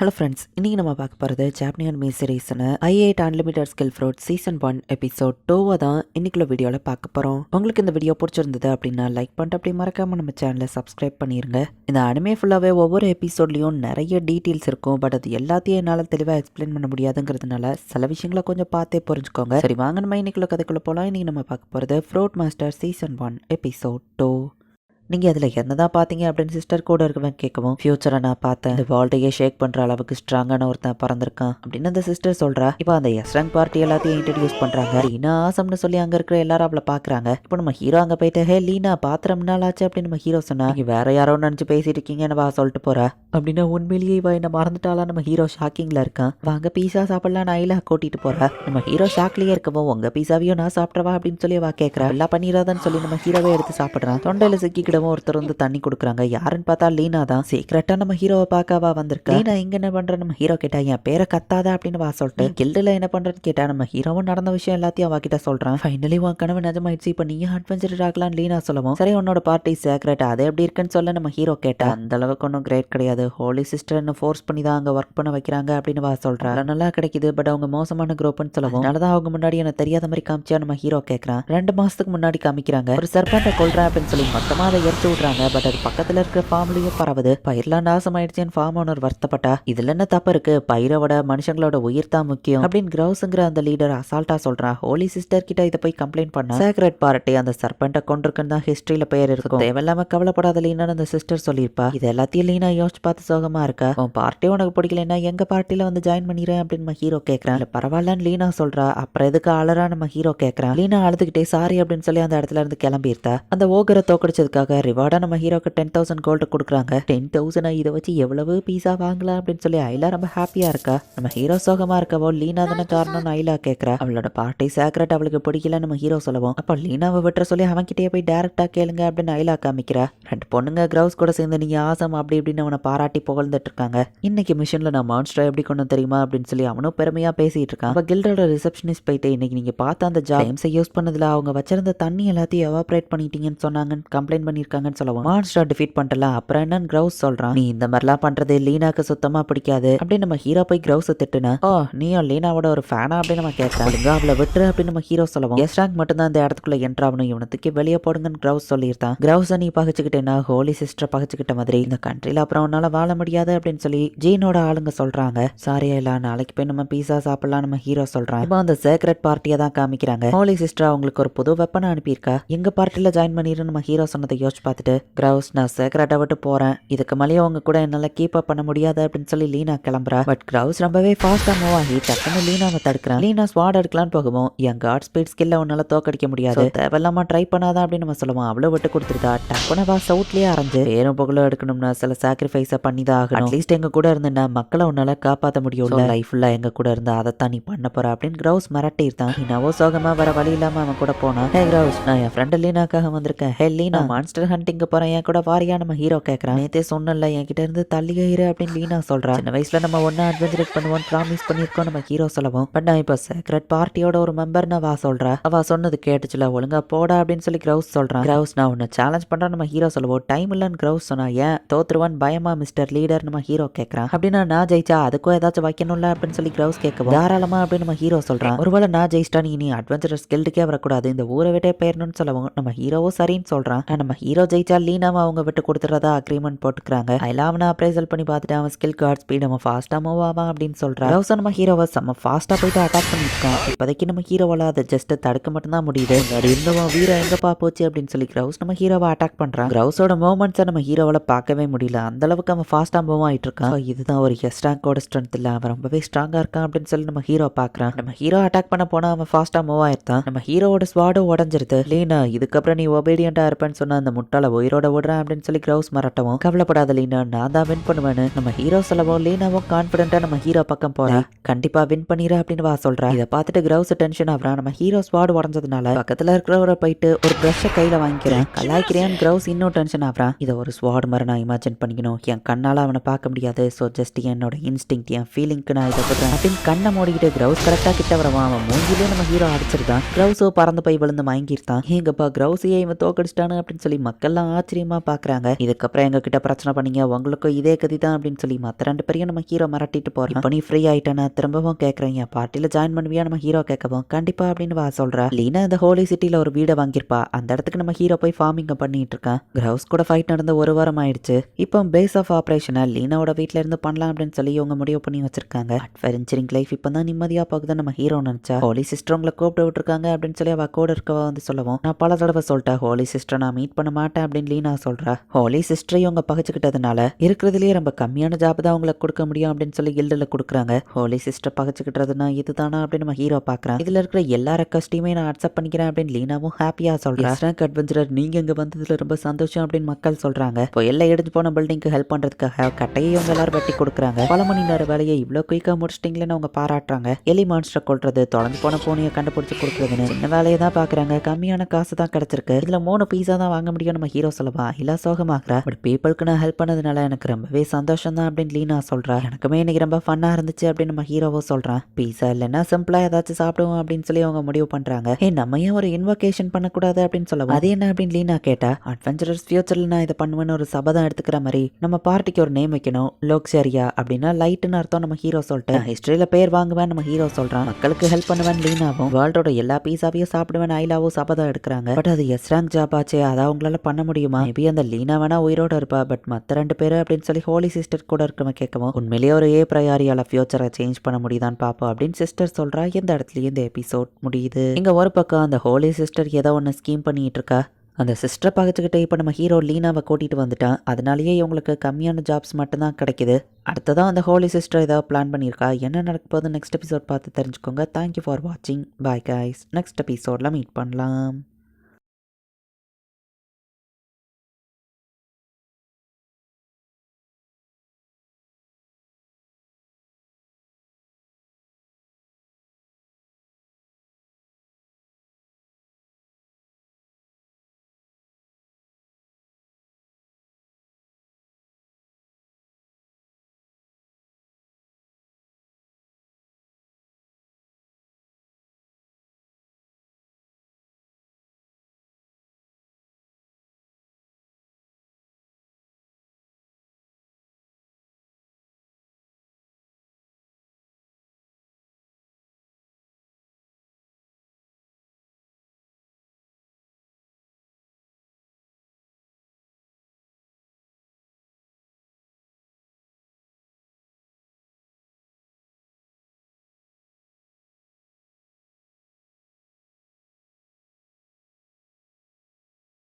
Hello friends இன்னைக்கு நம்ம பார்க்க போகிறது ஜாப்னியன் மீ சீரீஸ்னு IIT unlimited skill fruit season one episode டூவை தான் இன்னைக்குள்ள வீடியோவில் பார்க்க போகிறோம் உங்களுக்கு இந்த வீடியோ பிடிச்சிருந்தது அப்படின்னா லைக் பண்ணிட்டு அப்படி மறக்காமல் நம்ம சேனலை சப்ஸ்கிரைப் பண்ணிருங்க. இந்த அனிமே ஃபுல்லாகவே ஒவ்வொரு எபிசோட்லேயும் நிறைய டீட்டெயில்ஸ் இருக்கும். பட் அது எல்லாத்தையும் என்னால் தெளிவாக எக்ஸ்பிளைன் பண்ண முடியாதுங்கிறதுனால சில விஷயங்களை கொஞ்சம் பார்த்தே புரிஞ்சுக்கோங்க. சரி வாங்க நம்ம இன்னைக்குள்ள கதைக்குள்ள போகலாம் இன்றைக்கி நம்ம பார்க்க போகிறது fruit master season one episode two நீங்கள் அதில் என்னதான் பார்த்தீங்க அப்படின்னு சிஸ்டர் கூட இருக்கவன் கேட்கவும் ஃபியூச்சரை நான் பார்த்தேன். இந்த வேர்ல்டையே ஷேக் பண்ணுற அளவுக்கு ஸ்ட்ராங்கான ஒருத்தன் பிறந்திருக்கான். அப்படின்னு அந்த சிஸ்டர் சொல்கிறா இப்போ அந்த எஸ் பார்ட்டி எல்லாத்தையும் இன்ட்ரடியூஸ் பண்ணுறாங்க லீனா ஆசம்னு சொல்லி அங்கே இருக்கிற எல்லாரும் அவளை பார்க்குறாங்க இப்போ நம்ம ஹீரோ அங்கே போயிட்டு ஹே லீனா பாத்திரம் நாள் ஆச்சு? அப்படின்னு நம்ம ஹீரோ சொன்னா வேற யாரோ நினச்சி பேசிட்டு இருக்கீங்க வா சொல்லிட்டு போற. அப்படின்னா உண்மையிலேயே இவ என்ன மறந்துட்டாலா நம்ம ஹீரோ ஷாக்கிங்கில் இருக்கான். வாங்க பீஸா சாப்பிடலாம் நான் ஐலா கூட்டிட்டு போறா. நம்ம ஹீரோ ஷாக்லேயே இருக்கவும் உங்க பீஸாவையும் நான் சாப்பிட்றவா அப்படின்னு சொல்லி வா கேட்குறா எல்லாம் பண்ணிடாதான்னு சொல்லி நம்ம ஹீரோவே எடுத்து சாப்பிட்றான். தொண்டையில சிக்கிக்கிடவும் ஒருத்தர் வந்து தண்ணி கொடுக்குறாங்க. யாருன்னு பார்த்தா லீனா தான். சீக்கிரட்டா நம்ம ஹீரோவை பார்க்கவா வந்திருக்கா? லீனா இங்க என்ன பண்ற? நம்ம ஹீரோ கேட்டா என் பேரை கத்தாத? அப்படின்னு வா சொல்லிட்டு கில்டுல என்ன பண்றேன்னு கேட்டா நம்ம ஹீரோவும் நடந்த விஷயம் எல்லாத்தையும் அவ கிட்ட சொல்றான். ஃபைனலி உன் கனவு நிஜமாயிடுச்சு. இப்போ நீயும் அட்வென்ச்சர் ஆகலாம் லீனா சொல்லவும் சரி உன்னோட பார்ட்டி சேக்ரெட் அது எப்படி இருக்குன்னு சொல்ல நம்ம ஹீரோ கேட்டா. அந்த அளவுக்கு ஒன்றும் கிரேட் கிடையாது. ஹோலி சிஸ்டர்னு ஃபோர்ஸ் பண்ணி தான் அங்க ஒர்க் பண்ண வைக்கிறாங்க அப்படின்னு வா சொல்றா. நல்லா கிடைக்குது. பட் அவங்க மோசமான குரூப்னு சொல்லவும். அதனாலதான் அவங்க முன்னாடி எனக்கு தெரியாத மாதிரி காமிச்சா நம்ம ஹீரோ கேட்கறான் ரெண்டு மாசத்துக்கு முன்னாடி காமிக்கிறாங்க. ஒரு சர்பண்டை கொல்றேன் அப்படின்னு சொல்லி மொத்தமா அதை எரிச்சு விட்றாங்க. பட் அது பக்கத்துல இருக்க ஃபார்ம்லயும் பரவுது. பயிரெல்லாம் நாசம் ஆயிடுச்சுன்னு ஃபார்ம் ஓனர் வருத்தப்பட்டா இதுல என்ன தப்பு இருக்கு? பயிரோட மனுஷங்களோட உயிர் தான் முக்கியம். அப்படின்னு கிரௌஸ்ங்கிற அந்த லீடர் அசால்ட்டா சொல்றான். ஹோலி சிஸ்டர் கிட்ட இதை போய் கம்ப்ளைண்ட் பண்ணா சேக்ரெட் பார்ட்டி அந்த சர்பண்டை கொண்டிருக்குன்னு தான் ஹிஸ்டரியில பெயர் இருக்கும். தேவையில்லாம கவலைப்படாத லீனான்னு அந்த சிஸ்டர் சொல்லியிருப்பா. இது எல்லாத்தையும் லீனா யோசிச்சு பார்த்து சோகமா இருக்கா? உன் பார்ட்டி உனக்கு பிடிக்கலன்னா எங்க பார்ட்டில வந்து ஜாயின் பண்ணிடுறேன் அப்படின்னு நம்ம ஹீரோ கேட்கறான் பரவாயில்லன்னு லீனா சொல்றா. அப்புறம் எதுக்கு அலறா நம்ம ஹீரோ கேட்கறான் லீனா அழுதுகிட்டே சாரி அப்படின்னு சொல்லி அந்த இடத்துல இருந்து கிளம்பியிருத்தா அந்த ஓகரை தோக்கடிச்சதுக்காக ரிவார்டா நம்ம ஹீரோக்கு டென் தௌசண்ட் கோல்டு கொடுக்குறாங்க. டென் தௌசண்ட் இதை வச்சு எவ்வளவு பீஸா வாங்கலாம் அப்படின்னு சொல்லி ஐலா ரொம்ப ஹாப்பியா இருக்கா? நம்ம ஹீரோ சோகமா இருக்கவோ லீனா தானே காரணம்னு ஐலா கேட்கறா அவளோட பார்ட்டி சேக்ரெட் அவளுக்கு பிடிக்கல நம்ம ஹீரோ சொல்லவும். அப்போ லீனாவை விட்டுற சொல்லி அவன்கிட்டயே போய் டேரக்டா கேளுங்க அப்படின்னு ஐலா காமிக்கிறா. ரெண்டு பொண்ணுங்க கிரவுஸ் கூட சேர்ந்து நீங்க ஆசம் அப்படி இப்படின்னு அவனை பாராட்டி புகழ்ந்துட்டு இருக்காங்க. இன்னைக்கு மிஷின்ல நான் மான்ஸ்டர் எப்படி கொண்டு தெரியுமா அப்படின்னு சொல்லி அவனும் பெருமையா பேசிட்டு இருக்கான். அப்ப கில்டோட ரிசப்ஷனிஸ்ட் போயிட்டு இன்னைக்கு நீங்க பார்த்த அந்த ஜாம்ஸை யூஸ் பண்ணதுல அவங்க வச்சிருந்த தண்ணி எல்லாத்தையும் எவாப்ரேட் பண்ணிட்டீங்கன்னு சொன்னாங்கன்னு கம்ப்ளைண்ட் பண்ணி பண்ணியிருக்காங்கன்னு சொல்லுவோம். மான்ஸ்டர் டிஃபீட் பண்ணிட்டல. அப்புறம் என்னன்னு கிரவுஸ் சொல்றான். நீ இந்த மாதிரிலாம் பண்றது லீனாக்கு சுத்தமா பிடிக்காது. அப்படின்னு நம்ம ஹீரோ போய் கிரவுஸ் திட்டுனா ஓ நீயும் லீனாவோட ஒரு ஃபேனா அப்படின்னு நம்ம கேட்கலாம் அவளை விட்டுரு அப்படின்னு நம்ம ஹீரோ சொல்லுவோம். எஸ் ரேங்க் மட்டும் தான் இந்த இடத்துக்குள்ள என்ட்ரு ஆகணும். இவனத்துக்கு வெளியே போடுங்கன்னு கிரவுஸ் சொல்லியிருந்தான். கிரவுஸை நீ பகிச்சுக்கிட்டேன்னா ஹோலி சிஸ்டர் பகச்சுக்கிட்ட மாதிரி. இந்த கண்ட்ரில அப்புறம் உன்னால வாழ முடியாது அப்படின்னு சொல்லி ஜீனோட ஆளுங்க சொல்றாங்க. சாரியா இல்ல நாளைக்கு போய் நம்ம பீஸா சாப்பிடலாம் நம்ம ஹீரோ சொல்றான். இப்போ அந்த சேக்ரெட் பார்ட்டியை தான் காமிக்கிறாங்க. ஹோலி சிஸ்டர் அவங்களுக்கு ஒரு புது வெப்பனை அனுப்பியிருக்கா. எங்க பார்ட்டில ஜாயின் பண்ணிரு நம்ம ஹீரோ சொன்னதை யோசிச்சு பார்த்துட்டு கிரவுஸ் நான் சேக்ரெட்டை விட்டு போறேன். இதுக்கு மேலேயே உங்க கூட என்னால கீப் அப் பண்ண முடியாது அப்படின்னு சொல்லி லீனா கிளம்புறா. பட் கிரவுஸ் ரொம்பவே ஃபாஸ்டா மூவ் ஆகி டக்குன்னு லீனாவை தடுக்கிறான். லீனா ஸ்வாட் எடுக்கலான்னு போகவும் என் காட் ஸ்பீட் ஸ்கில்ல உன்னால தோக்கடிக்க முடியாது. தேவையில்லாம ட்ரை பண்ணாதான் அப்படின்னு நம்ம சொல்லுவோம். அவ்வளவு விட்டு கொடுத்துருக்கா டக்குனு வா சவுட்லயே அரைஞ்சு பேரும் புகழும் எடுக்கணும்னா சில சாக்ரிஃபைஸை பண்ணி தான் ஆகணும் அட்லீஸ்ட் எங்க கூட இருந்தேன்னா மக்களை உன்னால காப்பாற்ற முடியும்ல. லைஃப் ஃபுல்லா எங்க கூட இருந்தா அதைத்தான் நீ பண்ண போற அப்படின்னு கிரவுஸ் மிரட்டி இருந்தான் என்னவோ சோகமா வர வழி இல்லாம அவன் கூட போனான். ஹே கிரவுஸ் நான் என் ஃப்ரெண்ட் லீனாக்காக வந்திருக்கேன். ஹே லீனா மான்ஸ்டர் ஹண்டிங்க போறேன். என் கூட வாரியா நம்ம ஹீரோ கேட்கறான் நேத்தே சொன்னல என்கிட்ட இருந்து தள்ளியே இரு அப்படின்னு லீனா சொல்றா. சின்ன வயசுல நம்ம ஒன்னா அட்வென்ச்சர் பண்ணுவோம் ப்ராமிஸ் பண்ணிருக்கோம் நம்ம ஹீரோ சொல்லவும். பட் நான் இப்போ சீக்ரெட் பார்ட்டியோட ஒரு மெம்பர்னு வா சொல்றா. அவ சொன்னது கேட்டுச்சுல ஒழுங்கா போடா அப்படின்னு சொல்லி கிரௌஸ் சொல்றான். கிரௌஸ் நான் உன்னை சேலஞ்ச் பண்றேன் நம்ம ஹீரோ சொல்லுவோம். டைம் இல்லைன்னு கிரௌஸ் சொன்னா ஏன்? தோத்துருவான் பயமா மிஸ்டர் லீடர் நம்ம ஹீரோ கேட்கறான் அப்படின்னா நான் ஜெயிச்சா அதுக்கும் ஏதாச்சும் வைக்கணும்ல? அப்படின்னு சொல்லி கிரவுஸ் கேட்கவும் தாராளமா அப்படின்னு நம்ம ஹீரோ சொல்றான். ஒருவேளை நான் ஜெயிச்சிட்டா நீ நீ அட்வென்ச்சரஸ் கில்டுக்கே வரக்கூடாது. இந்த ஊரை விட்டே போயிடணும்னு சொல்லவும். நம்ம ஹீரோவும் சரின்னு சொல்றான். நம்ம நம்ம ஹீரோ ஜெயிச்சா லீனாவை அவங்க விட்டு கொடுத்துறதா அக்ரிமெண்ட் போட்டுக்கிறாங்க. எல்லாம் அவனை அப்ரைசல் பண்ணி பார்த்துட்டு அவன் ஸ்கில் கார்ட் ஸ்பீட் நம்ம ஃபாஸ்டா மூவ் ஆவான் அப்படின்னு சொல்றான். கிரவுஸ் நம்ம ஹீரோவை செம்ம ஃபாஸ்டா போயிட்டு அட்டாக் பண்ணிருக்கான் இப்போதைக்கு நம்ம ஹீரோவால அதை ஜஸ்ட் தடுக்க மட்டும்தான் முடியுது. முன்னாடி இருந்தவன் வீர எங்கப்பா போச்சு அப்படின்னு சொல்லி கிரௌஸ் நம்ம ஹீரோவை அட்டாக் பண்றான். கிரௌஸோட மூமெண்ட்ஸை நம்ம ஹீரோவால பார்க்கவே முடியல. அந்த அளவுக்கு அவன் ஃபாஸ்டா மூவ் ஆயிட்டு இருக்கான். இதுதான் ஒரு எஸ் ஸ்ட்ரென்த் இல்ல. அவன் ரொம்பவே ஸ்ட்ராங்கா இருக்கான் அப்படின்னு சொல்லி நம்ம ஹீரோ பாக்குறான் நம்ம ஹீரோ அட்டாக் பண்ண போனா அவன் ஃபாஸ்டா மூவ் ஆயிருந்தான் நம்ம ஹீரோவோட ஸ்வாடும் உடஞ்சிருது. லீனா இதுக்கப்புறம் நீ ஒபீடியண்டா இருப்பேன்னு சொன்ன அந்த முட்டாள உயிரோட விடுறேன் அப்படின்னு சொல்லி கிரவுஸ் மிரட்டவும் கவலைப்படாத லீனா நான் தான் வின் பண்ணுவேன்னு நம்ம ஹீரோ சொல்லவும் லீனாவும் கான்பிடண்டா நம்ம ஹீரோ பக்கம் போறா. கண்டிப்பா வின் பண்ணிடு அப்படின்னு வா சொல்றா. இதை பார்த்துட்டு கிரவுஸ் டென்ஷன் ஆகுறான் நம்ம ஹீரோ ஸ்வாட் உடஞ்சதுனால பக்கத்துல இருக்கிறவரை போயிட்டு ஒரு ப்ரஷை கையில வாங்கிக்கிறேன். கலாய்க்கிறேன் கிரவுஸ் இன்னும் டென்ஷன் ஆகுறான் இதை ஒரு ஸ்வாட் மாதிரி நான் இமேஜின் பண்ணிக்கணும். என் கண்ணால அவனை பார்க்க முடியாது. ஸோ ஜஸ்ட் என்னோட இன்ஸ்டிங் என் ஃபீலிங்க்கு நான் இதை கொடுறேன் அப்படின்னு கண்ணை மூடிக்கிட்டு கிரவுஸ் கரெக்டா கிட்ட வரவான். அவன் மூஞ்சிலே நம்ம ஹீரோ அடிச்சிருந்தான். கிரவுஸோ பறந்து போய் விழுந்து மயங்கிருந்தான் எங்கப்பா கிரவுஸையே இவன் தோக்கடிச்சிட்டானு அப்படின்னு சொல்லி மக்கள்லாம் ஆச்சரியமா பாக்குறாங்க. இதுக்கப்புறம் எங்ககிட்ட பிரச்சனை பண்ணீங்க உங்களுக்கும் இதே கதி தான் அப்படின்னு சொல்லி மத்த ரெண்டு பேரையும் நம்ம ஹீரோ மிரட்டிட்டு போறோம். இப்போ நீ ஃப்ரீ ஆகிட்டேன்னா திரும்பவும் கேட்கறேன் என் பார்ட்டியில ஜாயின் பண்ணுவியா? நம்ம ஹீரோ கேட்கவும் கண்டிப்பா அப்படின்னு வா சொல்கிறா லீனா இந்த ஹோலி சிட்டியில் ஒரு வீடை வாங்கியிருப்பா. அந்த இடத்துக்கு நம்ம ஹீரோ போய் ஃபார்மிங் பண்ணிட்டு இருக்கான். கிரவுஸ் கூட ஃபைட் நடந்த ஒரு வாரம் ஆயிடுச்சு. இப்போ பேஸ் ஆஃப் ஆப்ரேஷனை லீனாவோட வீட்ல இருந்து பண்ணலாம் அப்படின்னு சொல்லி இவங்க முடிவு பண்ணி வச்சிருக்காங்க. அட்வென்ச்சரிங் லைஃப் இப்போ தான் நிம்மதியாக போகுது நம்ம ஹீரோ நினைச்சா. ஹோலி சிஸ்டர் உங்களை கூப்பிட்டு விட்டுருக்காங்க அப்படின்னு சொல்லி அவ கூட இருக்கவா வந்து சொல்லவும் நான் பல தடவை சொல்லிட்டேன் ஹோலி சிஸ்டர் நான் மீட் பண்ண மாட்டேன் அப்படின்னு லீனா சொல்றா. ஹோலி சிஸ்டரையும் அவங்க பகச்சுக்கிட்டதுனால இருக்கிறதுலயே ரொம்ப கம்மியான ஜாப் தான் அவங்களுக்கு கொடுக்க முடியும் அப்படின்னு சொல்லி கில்டில் கொடுக்குறாங்க. ஹோலி சிஸ்டர் பகச்சுக்கிட்டதுன்னா இதுதானா? அப்படின்னு நம்ம ஹீரோ பார்க்குறேன். இதுல இருக்கிற எல்லா ரெக்வஸ்ட்டையுமே நான் அக்செப்ட் பண்ணிக்கிறேன் அப்படின்னு லீனாவும் ஹாப்பியா சொல்றா. ஸ்னாக் அட்வென்ச்சரர் நீங்க இங்க வந்ததுல ரொம்ப சந்தோஷம் அப்படின்னு மக்கள் சொல்றாங்க. இப்போ எல்லாம் இடிஞ்சு போன பில்டிங்க்கு ஹெல்ப் பண்றதுக்காக கட்டையை அவங்க எல்லாரும் வெட்டி கொடுக்குறாங்க. பல மணி நேர வேலையை இவ்வளோ குயிக்கா முடிச்சிட்டிங்களேன்னு அவங்க பாராட்டுறாங்க. எலி மான்ஸ்டர் கொள்றது தொடர்ந்து போன பூனையை கண்டுபிடிச்சு கொடுக்குறதுன்னு சின்ன வேலையை தான் பாக்குறாங்க. கம்மியான காசு தான் கிடைச்சிருக்கு. இதுல மூணு பீஸா தான் வாங்க முடியும். நம்ம ஹீரோ சொல்லவா? இல்ல சோகமாக்குறா? பட் பீப்புளுக்கு நான் ஹெல்ப் பண்ணதுனால எனக்கு ரொம்பவே சந்தோஷம் தான் அப்படின்னு லீனா சொல்றா. எனக்குமே இன்னைக்கு ரொம்ப ஃபன்னா இருந்துச்சு அப்படின்னு நம்ம ஹீரோவோ சொல்றான் பீஸா இல்லைன்னா சிம்பிளா ஏதாச்சும் சாப்பிடுவோம் அப்படின்னு சொல்லி அவங்க முடிவு பண்றாங்க. ஏ நம்ம ஏன் ஒரு இன்வொகேஷன் பண்ணக்கூடாது அப்படின்னு சொல்லவும் அது என்ன அப்படின்னு லீனா கேட்டா அட்வென்ச்சரஸ் ஃபியூச்சர்ல நான் இதை பண்ணுவேன்னு ஒரு சபதம் எடுத்துக்கிற மாதிரி நம்ம பார்ட்டிக்கு ஒரு நேம் வைக்கணும் லோக்ஸரியா அப்படின்னா லைட்டுன்னு அர்த்தம் நம்ம ஹீரோ சொல்லிட்டு. ஹிஸ்டரியில பேர் வாங்குவேன் நம்ம ஹீரோ சொல்றான். மக்களுக்கு ஹெல்ப் பண்ணுவேன் லீனாவும் வேர்ல்டோட எல்லா பீஸாவையும் சாப்பிடுவேன் ஐலாவும் சபதம் எடுக்கிறாங்க. பட் அது எஸ்ராங் ஜாப் ஆச்சு அதை அவங்களால பண்ண முடியுமா? மேபி அந்த லீனா வேணா உயிரோட இருப்பா பட் மத்த ரெண்டு பேரு அப்படின்னு சொல்லி ஹோலி சிஸ்டர் கூட இருக்கவங்க கேட்கவும் உண்மையிலேயே ஒரு ஏ ப்ரையாரியால ஃபியூச்சரை சேஞ்ச் பண்ண முடியுதான்னு பாப்போம் அப்படின்னு சிஸ்டர் சொல்றா. இந்த இடத்துலயே இந்த எபிசோட் முடியுது. இங்க ஒரு பக்கம் அந்த ஹோலி சிஸ்டர் ஏதோ ஒன்று ஸ்கீம் பண்ணிட்டு இருக்கா. அந்த சிஸ்டரை பகச்சுக்கிட்டு இப்போ நம்ம ஹீரோ லீனாவை கூட்டிகிட்டு வந்துட்டான் அதனாலேயே இவங்களுக்கு கம்மியான ஜாப்ஸ் மட்டும்தான் கிடைக்குது. அடுத்ததான் அந்த ஹோலி சிஸ்டர் ஏதாவது பிளான் பண்ணியிருக்கா? என்ன நடக்க போகுது நெக்ஸ்ட் எபிசோட் பார்த்து தெரிஞ்சுக்கோங்க. தேங்க்யூ ஃபார் வாட்சிங் பாய் கைஸ் நெக்ஸ்ட் எபிசோடில் மீட் பண்ணலாம்.